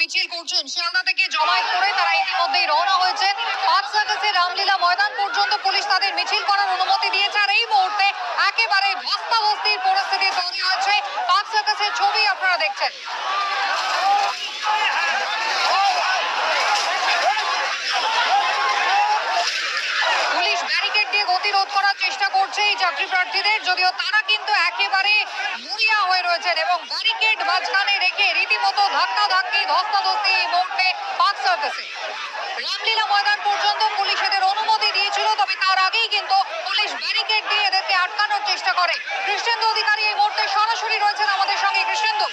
মিছিল করছেন। শিয়ালদা থেকে জমায়েত করে তারা ইতিমধ্যেই রওনা হয়েছে। পাঁচ রামলীলা ময়দান পর্যন্ত পুলিশ তাদের মিছিল করার অনুমতি দিয়েছে। আর এই মুহূর্তে একেবারে ধস্তাধস্তির পরিস্থিতি তৈরি হয়েছে পাঁচ ছবি আপনারা দেখছেন। ব্যারিকেড দিয়ে গতিরোধ করার চেষ্টা করছে এই চাকরি প্রার্থীদের। যদিও তারা কিন্তু একেবারে মুড়িয়া হয়ে রয়েছেন এবং ব্যারিকেড মাঝখানে রেখে রীতিমতো ধাক্কা ধাক্কি ধস্তাধস্তি এই মুহূর্তে পাক সার্কাসে। রামলীলা ময়দান পর্যন্ত পুলিশ এদের অনুমতি দিয়েছিল তবে তার আগেই কিন্তু পুলিশ ব্যারিকেড দিয়ে এদেরকে আটকানোর চেষ্টা করে কৃষ্ণেন্দু অধিকারী এই মুহূর্তে সরাসরি রয়েছেন আমাদের সঙ্গে কৃষ্ণেন্দু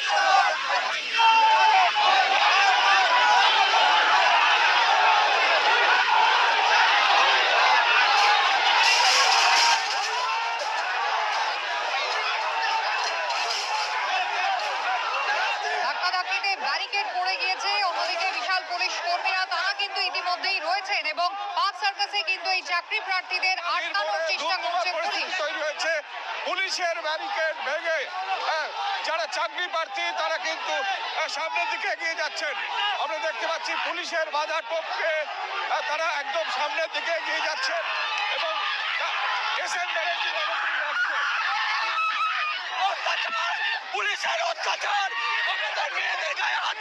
ধাক্কাধাক্কিতে ব্যারিকেড পড়ে গিয়েছে অন্যদিকে বিশাল পুলিশ কর্মীরা তারা কিন্তু ইতিমধ্যেই রয়েছেন এবং পাঁচ সার্কাসে কিন্তু এই চাকরি প্রার্থীদের আটকানোর চেষ্টা করছে পুলিশ। তৈরি হয়েছে। পুলিশের ব্যারিকেড ভেঙে হ্যাঁ, যারা চাকরি প্রার্থী তারা কিন্তু আহ, সামনের দিকে এগিয়ে যাচ্ছেন। আমরা দেখতে পাচ্ছি পুলিশের বাধা টপকে তারা একদম সামনের দিকে এগিয়ে যাচ্ছেন এবং এসএন ব্যানার্জি নবদ্বীপে যাচ্ছে অত্যাচার পুলিশের অত্যাচার আমাদের মেয়েদের গায়ে হাত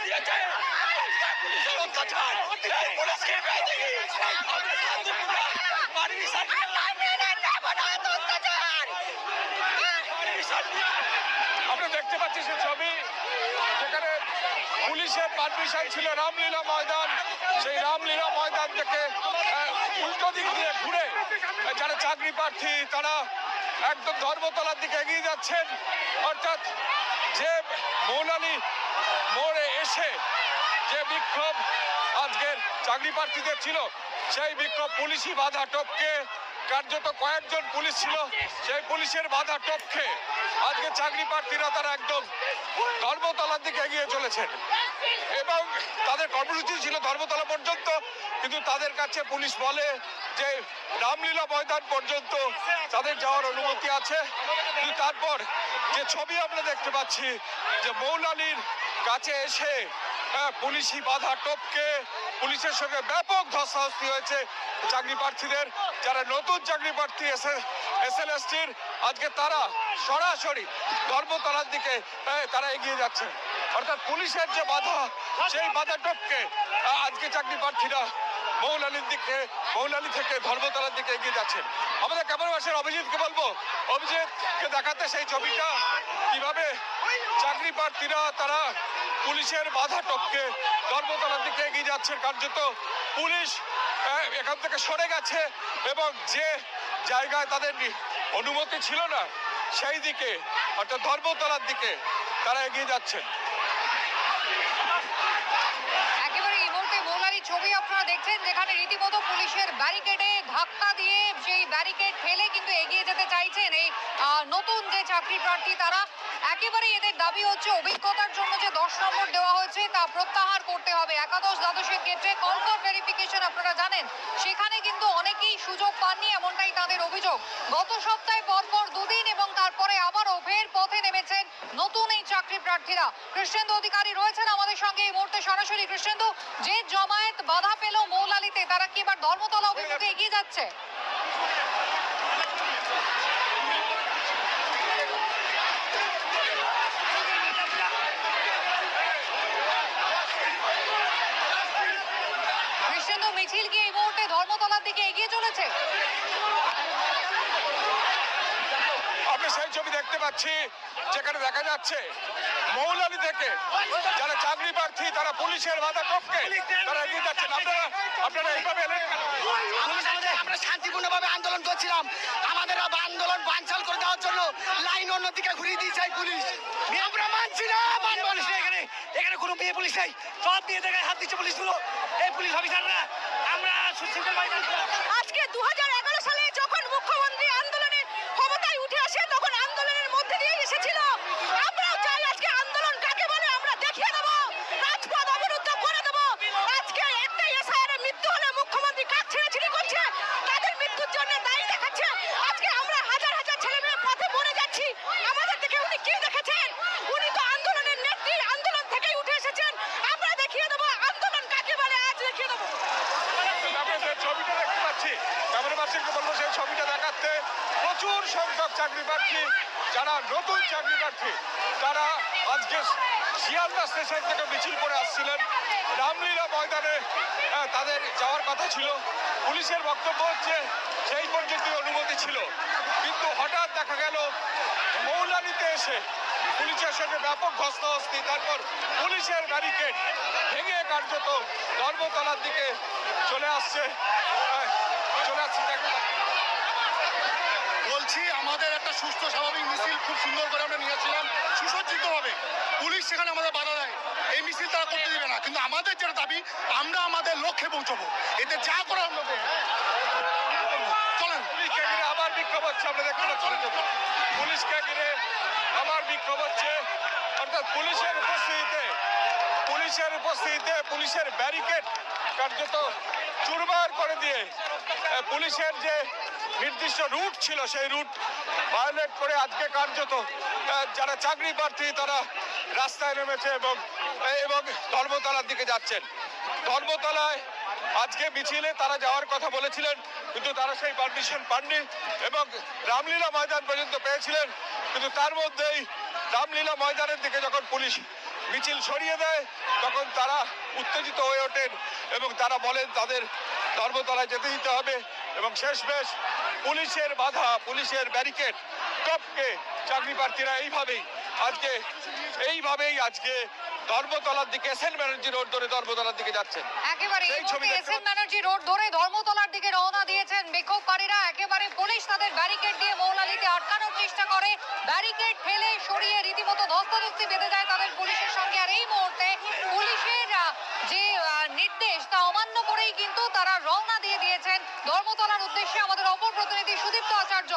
আমরা দেখতে পাচ্ছি সে ছবি। যেখানে পুলিশের পারমিশন ছিল রামলীলা ময়দান। সেই রামলীলা ময়দান থেকে উল্টো দিক দিয়ে ঘুরে যারা চাকরি প্রার্থী, তারা একদম ধর্মতলার দিকে এগিয়ে যাচ্ছেন। অর্থাৎ যে মৌলানি মোড়ে এসে যে বিক্ষোভ আজকের চাকরি প্রার্থীদের ছিল সেই বিক্ষোভ পুলিশি বাধা টপকে কার্যত কয়েকজন পুলিশ ছিল সেই পুলিশের বাধা টপকে। আজকে চাকরি প্রার্থীরা তারা একদম ধর্মতলার দিকে এগিয়ে চলেছেন। এবং তাদের কর্মসূচি ছিল ধর্মতলা পর্যন্ত কিন্তু তাদের কাছে পুলিশ বলে যে রামলীলা ময়দান পর্যন্ত তাদের যাওয়ার অনুমতি আছে। কিন্তু তারপর যে ছবি আমরা দেখতে পাচ্ছি যে মৌলানির কাছে এসে হ্যাঁ, পুলিশি বাধা টপকে পুলিশের সঙ্গে ব্যাপক ধস্তাধস্তি হয়েছে চাকরি প্রার্থীদের। যারা নতুন চাকরি প্রার্থী এসে এসএলএসটির আজকে তারা সরাসরি ধর্মতলার দিকে তারা এগিয়ে যাচ্ছে। অর্থাৎ পুলিশের যে বাধা, সেই বাধা টপকে আজকে চাকরি প্রার্থীরা মৌলানির দিকে মৌলানি থেকে ধর্মতলার দিকে এগিয়ে যাচ্ছেন। আমাদের ক্যামেরাবাসের অভিজিৎকে বলব, অভিজিৎকে দেখাতে সেই ছবিটা, কীভাবে চাকরি প্রার্থীরা, তারা পুলিশের বাধা টপকে ধর্মতলার দিকে এগিয়ে যাচ্ছেন। কার্যত পুলিশ এখান থেকে সরে গেছে এবং যে জায়গায় তাদের অনুমতি ছিল না, সেই দিকে, অর্থাৎ ধর্মতলার দিকে তারা এগিয়ে যাচ্ছেন। একেবারে এই ছবি আপনারা দেখছেন, যেখানে রীতিমতো পুলিশের ব্যারিকেডে ধাক্কা দিয়ে সেই ব্যারিকেড ফেলে কিন্তু এগিয়ে যেতে চাইছেন এই নতুন যে চাকরি প্রার্থী তারা। একেবারে এদের দাবি হচ্ছে অভিজ্ঞতার জন্য যে দশ নম্বর দেওয়া হয়েছে তা প্রত্যাহার করতে হবে। একাদশ দ্বাদশের ক্ষেত্রে ফর ভেরিফিকেশন আপনারা জানেন, সেখানে সুযোগ পাননি এমনটাই তাদের অভিযোগ। গত সপ্তাহে পরপর দুদিন এবং তারপরে আবারও ফের পথে নেমেছেন নতুন এই চাকরি প্রার্থীরা। কৃষ্ণেন্দু অধিকারী রয়েছেন আমাদের সঙ্গে এই মুহূর্তে সরাসরি। কৃষ্ণেন্দু, যে জমায়েত বাধা পেল মৌলালিতে, তারা কি এবার ধর্মতলা অভিমুখে এগিয়ে যাচ্ছে কৃষ্ণেন্দু মিছিল কি এই মুহূর্তে ধর্মতলার দিকে এগিয়ে চলেছে। আমরা সেই ছবি দেখতে পাচ্ছি যেখানে দেখা যাচ্ছে মৌলানি থেকে যারা চাকরি প্রার্থী তারা পুলিশের বাধা টপকে তারা এগিয়ে যাচ্ছেন। আপনারা আপনারা এইভাবে এলেন আমরা আমাদের- আমরা শান্তিপূর্ণভাবে আন্দোলন করছিলাম। আমাদের আবার আন্দোলন বানচাল করে দেওয়ার জন্য লাইন অন্যদিকে ঘুরিয়ে দিয়েছে পুলিশ। আমরা মানছি না মেয়ে পুলিশ নেই। সব দিয়ে দেখায় হাত দিচ্ছে পুলিশগুলো। এই পুলিশ অফিসাররা, আমরা সুশীল আজকে দু সালে যখন মুখ্যমন্ত্রী আন্দোলনে ক্ষমতায় উঠে আসে তখন আন্দোলনের মধ্যে দিয়ে এসেছিল আমরাও চাই আজকে আন্দোলন কাকে বলে আমরা দেখিয়ে দেব রাজপথ অবরুদ্ধ করে দেব আজকে একটা এসআইআর মৃত্যু হলে মুখ্যমন্ত্রী কাক ছেড়েছিড়ি করছে তাদের মৃত্যুর জন্য দায়ী দেখাচ্ছে আজকে আমরা হাজার হাজার ছেলে মেয়ে পথে মরে যাচ্ছি আমাদের থেকে উনি কি দেখেছেন উনি তো আন্দোলনের নেত্রী আন্দোলন থেকেই উঠে এসেছেন আমরা দেখিয়ে দেব ক্যামেরা পার্সনকে বলব সেই ছবিটা দেখাতে প্রচুর সংখ্যক চাকরি প্রার্থী যারা নতুন চাকরি প্রার্থী তারা আজকে শিয়ালদা স্টেশন থেকে মিছিল করে আসছিলেন। রামলীলা ময়দানে আহ, তাদের যাওয়ার কথা ছিল। পুলিশের বক্তব্য হচ্ছে সেই পর্যন্ত অনুমতি ছিল। কিন্তু হঠাৎ দেখা গেল মৌলানিতে এসে পুলিশের সঙ্গে ব্যাপক ধস্তাধস্তি তারপর পুলিশের ব্যারিকেড ভেঙে কার্যত ধর্মতলার দিকে চলে আসছে আহ, চলে আসছে চাকরি বলছি আমাদের একটা সুস্থ স্বাভাবিক মিছিল খুব সুন্দর করে আমরা নিয়েছিলাম। সুসজ্জিত হবে। পুলিশ সেখানে আমাদের বাধা দেয়। এই মিছিল তারা করতে দিবে না। কিন্তু আমাদের যেটা দাবি আমরা আমাদের লক্ষ্যে পৌঁছবো। এতে যা করে আমরা। চলেন। আবার বিক্ষোভ হচ্ছে আমরা দেখতে পাচ্ছি। পুলিশকে ঘিরে আবার বিক্ষোভ হচ্ছে। অর্থাৎ পুলিশের উপস্থিতিতে পুলিশের উপস্থিতিতে পুলিশের ব্যারিকেড কার্যত চুরমার করে দিয়ে পুলিশের যে নির্দিষ্ট রুট ছিল সেই রুট ভায়োলেট করে আজকে কার্যত যারা চাকরি প্রার্থী তারা রাস্তায় নেমেছে এবং এবং ধর্মতলার দিকে যাচ্ছেন। ধর্মতলায় আজকে মিছিলে তারা যাওয়ার কথা বলেছিলেন, কিন্তু তারা সেই পারমিশন পাননি এবং রামলীলা ময়দান পর্যন্ত পেয়েছিলেন। কিন্তু তার মধ্যেই রামলীলা ময়দানের দিকে যখন পুলিশ মিছিল সরিয়ে দেয়, তখন তারা উত্তেজিত হয়ে ওঠেন এবং তারা বলেন, তাদের ধর্মতলায় যেতে দিতে হবে। এবং শেষমেশ পুলিশের বাধা, পুলিশের ব্যারিকেড, টপকে চাকরি প্রার্থীরা এইভাবেই, আজকে এইভাবেই আজকে ধর্মতলার দিকে এস এন ব্যানার্জি রোড ধরে ধর্মতলার দিকে যাচ্ছেন। একেবারে এই ছবি এসএন ব্যানার্জি রোড ধরে ধর্মতলার দিকে রওনা দিয়েছেন বিক্ষোভকারীরা। একেবারে পুলিশ তাদের ব্যারিকেড দিয়ে মৌলালিতে আটকানোর চেষ্টা করে। ব্যারিকেড ঠেলে সরিয়ে রীতিমতো ধস্তাধস্তি বেঁধে যায় তাদের পুলিশের সঙ্গে। আর এই মুহূর্তে পুলিশের যে নির্দেশ তা অমান্য করেই কিন্তু তারা রওনা দিয়ে দিয়েছেন ধর্মতলার উদ্দেশ্যে। আমাদের অপর প্রতিনিধি সুদীপ্ত আচার্য